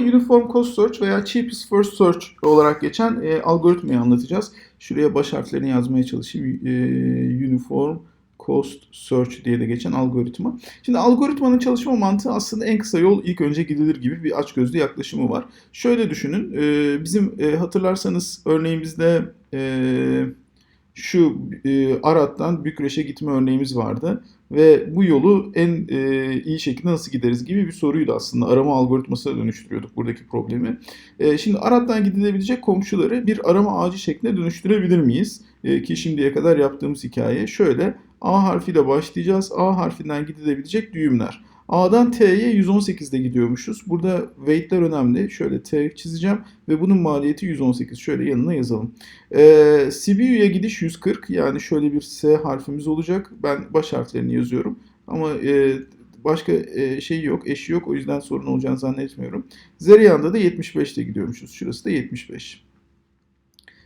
Uniform Cost Search veya Cheapest First Search olarak geçen e, algoritmayı anlatacağız. Şuraya baş harflerini yazmaya çalışayım. E, Uniform Cost Search diye de geçen algoritma. Şimdi algoritmanın çalışma mantığı aslında en kısa yol ilk önce gidilir gibi bir açgözlü yaklaşımı var. Şöyle düşünün, e, bizim e, hatırlarsanız örneğimizde e, şu e, Arat'tan Bükreş'e gitme örneğimiz vardı. Ve bu yolu en e, iyi şekilde nasıl gideriz gibi bir soruydu aslında. Arama algoritmasına dönüştürüyorduk buradaki problemi. E, şimdi Arat'tan gidilebilecek komşuları bir arama ağacı şekline dönüştürebilir miyiz? E, ki şimdiye kadar yaptığımız hikaye şöyle. A harfiyle başlayacağız. A harfinden gidilebilecek düğümler. A'dan T'ye 118'de gidiyormuşuz. Burada weight'ler önemli. Şöyle T çizeceğim ve bunun maliyeti 118. Şöyle yanına yazalım. Ee, CBU'ya gidiş 140. Yani şöyle bir S harfimiz olacak. Ben baş harflerini yazıyorum. Ama e, başka e, şey yok, eşi yok. O yüzden sorun olacağını zannetmiyorum. Zeriyan'da da 75'te gidiyormuşuz. Şurası da 75.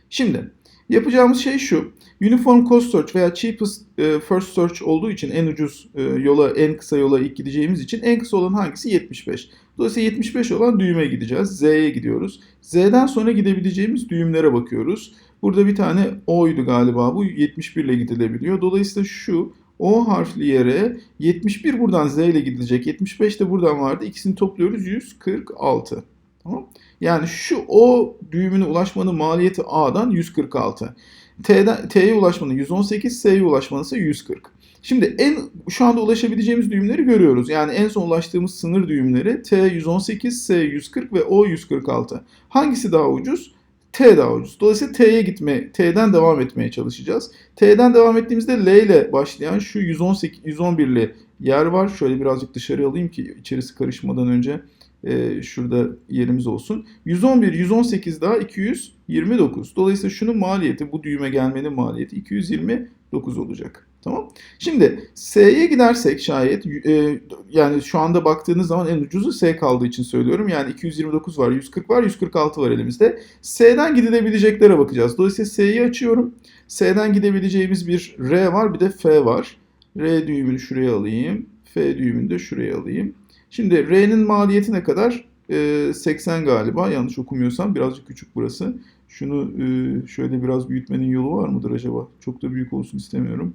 Şimdi yapacağımız şey şu. Uniform Cost Search veya Cheapest e, First Search olduğu için en ucuz e, yola, en kısa yola ilk gideceğimiz için en kısa olan hangisi? 75. Dolayısıyla 75 olan düğüme gideceğiz. Z'ye gidiyoruz. Z'den sonra gidebileceğimiz düğümlere bakıyoruz. Burada bir tane O'ydu galiba bu. 71 ile gidilebiliyor. Dolayısıyla şu O harfli yere 71 buradan Z ile gidilecek. 75 de buradan vardı. İkisini topluyoruz. 146. Tamam. Yani şu O düğümüne ulaşmanın maliyeti A'dan 146. T'den, T'ye ulaşmanın 118, S'ye ulaşmanın ise 140. Şimdi en şu anda ulaşabileceğimiz düğümleri görüyoruz. Yani en son ulaştığımız sınır düğümleri T 118, S 140 ve O 146. Hangisi daha ucuz? T daha ucuz. Dolayısıyla T'ye gitme, T'den devam etmeye çalışacağız. T'den devam ettiğimizde L ile başlayan şu 118, 111'li yer var. Şöyle birazcık dışarı alayım ki içerisi karışmadan önce e, şurada yerimiz olsun. 111, 118 daha 229. Dolayısıyla şunun maliyeti, bu düğüme gelmenin maliyeti 229 olacak. Tamam. Şimdi S'ye gidersek şayet e, yani şu anda baktığınız zaman en ucuzu S kaldığı için söylüyorum. Yani 229 var, 140 var, 146 var elimizde. S'den gidilebileceklere bakacağız. Dolayısıyla S'yi açıyorum. S'den gidebileceğimiz bir R var, bir de F var. R düğümünü şuraya alayım. F düğümünü de şuraya alayım. Şimdi R'nin maliyeti ne kadar? Ee, 80 galiba yanlış okumuyorsam birazcık küçük burası. Şunu e, şöyle biraz büyütmenin yolu var mıdır acaba? Çok da büyük olsun istemiyorum.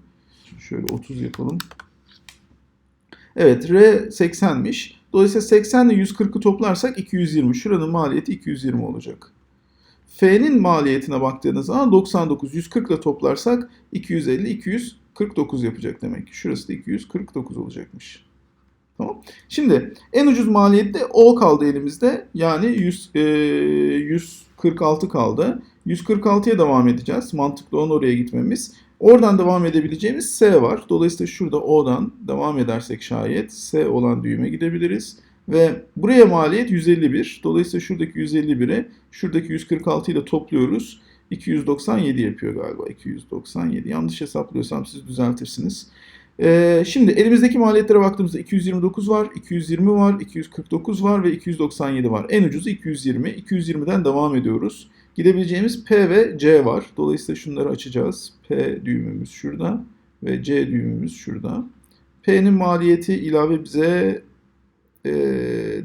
Şöyle 30 yapalım. Evet R 80'miş. Dolayısıyla 80 ile 140'ı toplarsak 220. Şuranın maliyeti 220 olacak. F'nin maliyetine baktığınız zaman 99. 140 ile toplarsak 250, 249 yapacak demek ki. Şurası da 249 olacakmış. Tamam. Şimdi en ucuz maliyette O kaldı elimizde. Yani 100, e, 146 kaldı. 146'ya devam edeceğiz. Mantıklı olan oraya gitmemiz. Oradan devam edebileceğimiz S var. Dolayısıyla şurada O'dan devam edersek şayet S olan düğüme gidebiliriz. Ve buraya maliyet 151. Dolayısıyla şuradaki 151'i şuradaki 146 ile topluyoruz. 297 yapıyor galiba. 297. Yanlış hesaplıyorsam siz düzeltirsiniz. Ee, şimdi elimizdeki maliyetlere baktığımızda 229 var, 220 var, 249 var ve 297 var. En ucuzu 220. 220'den devam ediyoruz. Gidebileceğimiz P ve C var. Dolayısıyla şunları açacağız. P düğümümüz şurada ve C düğümümüz şurada. P'nin maliyeti ilave bize e,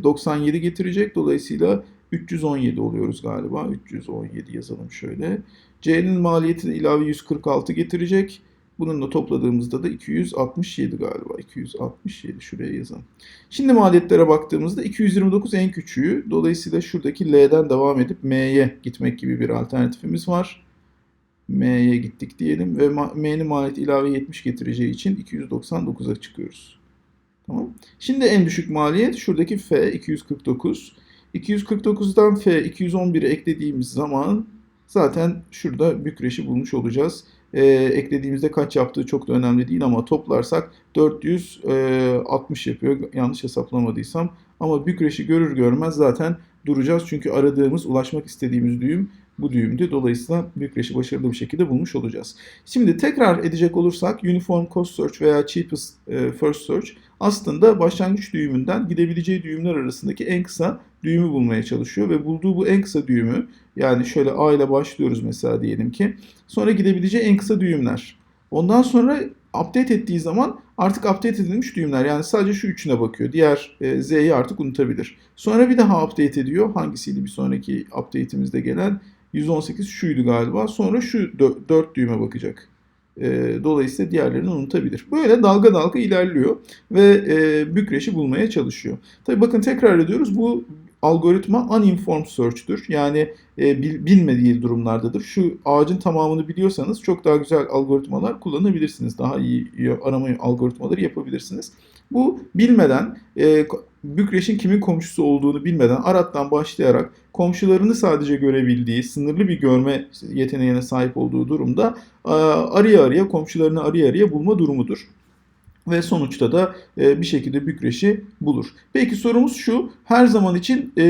97 getirecek. Dolayısıyla 317 oluyoruz galiba. 317 yazalım şöyle. C'nin maliyeti ilave 146 getirecek. Bununla topladığımızda da 267 galiba. 267 şuraya yazalım. Şimdi maliyetlere baktığımızda 229 en küçüğü. Dolayısıyla şuradaki L'den devam edip M'ye gitmek gibi bir alternatifimiz var. M'ye gittik diyelim ve M'nin maliyeti ilave 70 getireceği için 299'a çıkıyoruz. Tamam. Şimdi en düşük maliyet şuradaki F 249. 249'dan F 211'e eklediğimiz zaman zaten şurada Bükreş'i bulmuş olacağız e, eklediğimizde kaç yaptığı çok da önemli değil ama toplarsak 460 yapıyor yanlış hesaplamadıysam. Ama Bükreş'i görür görmez zaten duracağız çünkü aradığımız, ulaşmak istediğimiz düğüm bu düğümdü. Dolayısıyla Bükreş'i başarılı bir şekilde bulmuş olacağız. Şimdi tekrar edecek olursak Uniform Cost Search veya Cheapest First Search aslında başlangıç düğümünden gidebileceği düğümler arasındaki en kısa düğümü bulmaya çalışıyor ve bulduğu bu en kısa düğümü yani şöyle A ile başlıyoruz mesela diyelim ki sonra gidebileceği en kısa düğümler. Ondan sonra update ettiği zaman artık update edilmiş düğümler. Yani sadece şu üçüne bakıyor. Diğer e, Z'yi artık unutabilir. Sonra bir daha update ediyor. Hangisiydi bir sonraki update'imizde gelen? 118 şuydu galiba. Sonra şu 4 düğüme bakacak. E, dolayısıyla diğerlerini unutabilir. Böyle dalga dalga ilerliyor ve e, Bükreş'i bulmaya çalışıyor. Tabii bakın tekrar ediyoruz. Bu algoritma uninformed search'tür. Yani e, bil, bilmediği durumlardadır. Şu ağacın tamamını biliyorsanız çok daha güzel algoritmalar kullanabilirsiniz. Daha iyi arama algoritmaları yapabilirsiniz. Bu bilmeden e, Bükreş'in kimin komşusu olduğunu bilmeden arattan başlayarak komşularını sadece görebildiği, sınırlı bir görme yeteneğine sahip olduğu durumda araya araya komşularını araya araya bulma durumudur ve sonuçta da e, bir şekilde Bükreş'i bulur. Peki sorumuz şu, her zaman için e,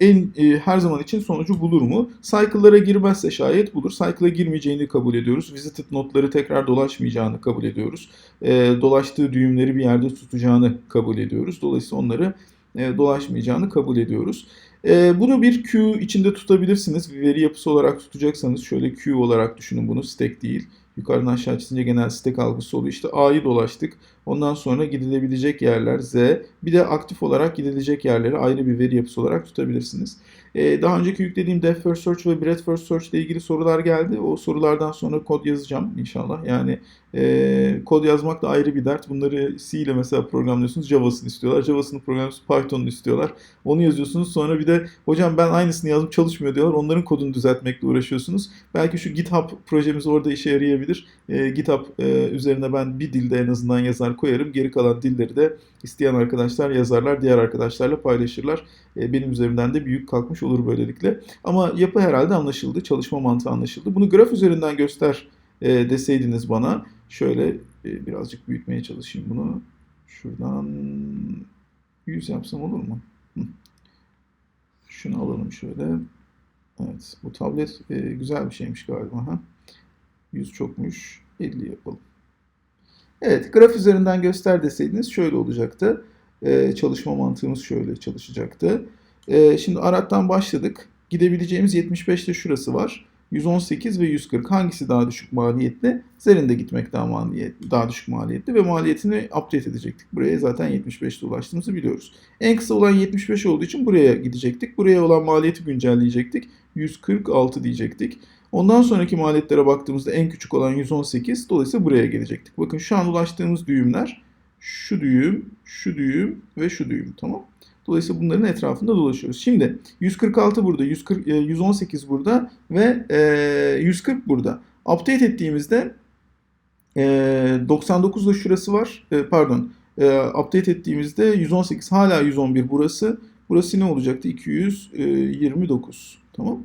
en e, her zaman için sonucu bulur mu? Cycle'lara girmezse şayet bulur. Cycle'a girmeyeceğini kabul ediyoruz. Visited notları tekrar dolaşmayacağını kabul ediyoruz. E, dolaştığı düğümleri bir yerde tutacağını kabul ediyoruz. Dolayısıyla onları e, dolaşmayacağını kabul ediyoruz. E, bunu bir queue içinde tutabilirsiniz. Bir veri yapısı olarak tutacaksanız şöyle queue olarak düşünün bunu stack değil. Yukarıdan aşağı çizince genel stack algısı oluyor. İşte A'yı dolaştık. Ondan sonra gidilebilecek yerler Z. Bir de aktif olarak gidilecek yerleri ayrı bir veri yapısı olarak tutabilirsiniz. Ee, daha önceki yüklediğim Depth First Search ve Breadth First Search ile ilgili sorular geldi. O sorulardan sonra kod yazacağım inşallah. Yani e, kod yazmak da ayrı bir dert. Bunları C ile mesela programlıyorsunuz. Java'sını istiyorlar. Java'sını programlıyorsunuz. Python'unu istiyorlar. Onu yazıyorsunuz. Sonra bir de hocam ben aynısını yazdım çalışmıyor diyorlar. Onların kodunu düzeltmekle uğraşıyorsunuz. Belki şu GitHub projemiz orada işe yarayabilir. E, GitHub e, üzerine ben bir dilde en azından yazar koyarım. Geri kalan dilleri de isteyen arkadaşlar yazarlar. Diğer arkadaşlarla paylaşırlar. E, benim üzerimden de büyük kalkmış olur böylelikle. Ama yapı herhalde anlaşıldı. Çalışma mantığı anlaşıldı. Bunu graf üzerinden göster e, deseydiniz bana şöyle e, birazcık büyütmeye çalışayım bunu. Şuradan 100 yapsam olur mu? Şunu alalım şöyle. Evet bu tablet e, güzel bir şeymiş galiba. Ha? 100 çokmuş. 50 yapalım. Evet graf üzerinden göster deseydiniz şöyle olacaktı. E, çalışma mantığımız şöyle çalışacaktı. E, şimdi arattan başladık. Gidebileceğimiz 75 de şurası var. 118 ve 140 hangisi daha düşük maliyetli? Zerinde gitmek daha maliyetli, daha düşük maliyetli ve maliyetini update edecektik. Buraya zaten 75'te ulaştığımızı biliyoruz. En kısa olan 75 olduğu için buraya gidecektik. Buraya olan maliyeti güncelleyecektik. 146 diyecektik. Ondan sonraki maliyetlere baktığımızda en küçük olan 118. Dolayısıyla buraya gelecektik. Bakın şu an ulaştığımız düğümler şu düğüm, şu düğüm ve şu düğüm. Tamam. Dolayısıyla bunların etrafında dolaşıyoruz. Şimdi 146 burada, 140, 118 burada ve e, 140 burada. Update ettiğimizde e, 99 da şurası var. E, pardon. E, update ettiğimizde 118 hala 111 burası. Burası ne olacaktı? 229. Tamam.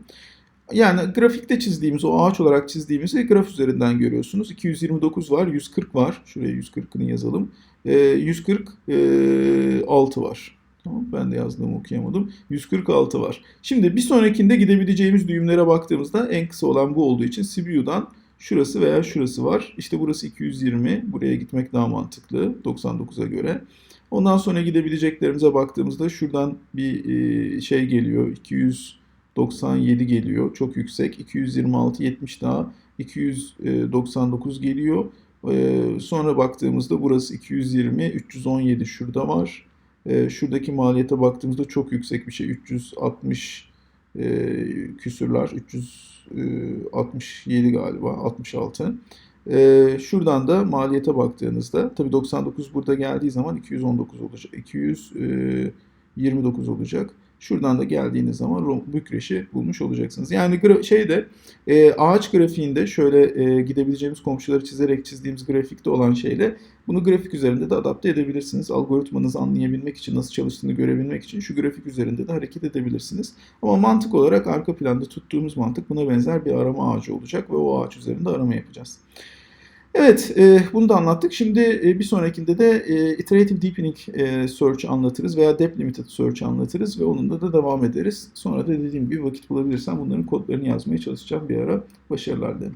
Yani grafikte çizdiğimiz, o ağaç olarak çizdiğimizi graf üzerinden görüyorsunuz. 229 var, 140 var. Şuraya 140'ını yazalım. E, 146 var. Tamam, ben de yazdığımı okuyamadım. 146 var. Şimdi bir sonrakinde gidebileceğimiz düğümlere baktığımızda en kısa olan bu olduğu için CPU'dan şurası veya şurası var. İşte burası 220. Buraya gitmek daha mantıklı 99'a göre. Ondan sonra gidebileceklerimize baktığımızda şuradan bir şey geliyor. 297 geliyor. Çok yüksek. 226, 70 daha. 299 geliyor. Sonra baktığımızda burası 220, 317 şurada var. E, şuradaki maliyete baktığımızda çok yüksek bir şey. 360 e, küsürler. 367 galiba. 66. E, şuradan da maliyete baktığınızda tabii 99 burada geldiği zaman 219 olacak. 229 olacak. Şuradan da geldiğiniz zaman Bükreş'i bulmuş olacaksınız. Yani şeyde e, ağaç grafiğinde şöyle e, gidebileceğimiz komşuları çizerek çizdiğimiz grafikte olan şeyle bunu grafik üzerinde de adapte edebilirsiniz. Algoritmanızı anlayabilmek için, nasıl çalıştığını görebilmek için şu grafik üzerinde de hareket edebilirsiniz. Ama mantık olarak arka planda tuttuğumuz mantık buna benzer bir arama ağacı olacak ve o ağaç üzerinde arama yapacağız. Evet, e, bunu da anlattık. Şimdi e, bir sonrakinde de e, Iterative Deepening e, Search anlatırız veya Depth Limited Search anlatırız ve onunla da devam ederiz. Sonra da dediğim gibi vakit bulabilirsem bunların kodlarını yazmaya çalışacağım bir ara. Başarılar dilerim.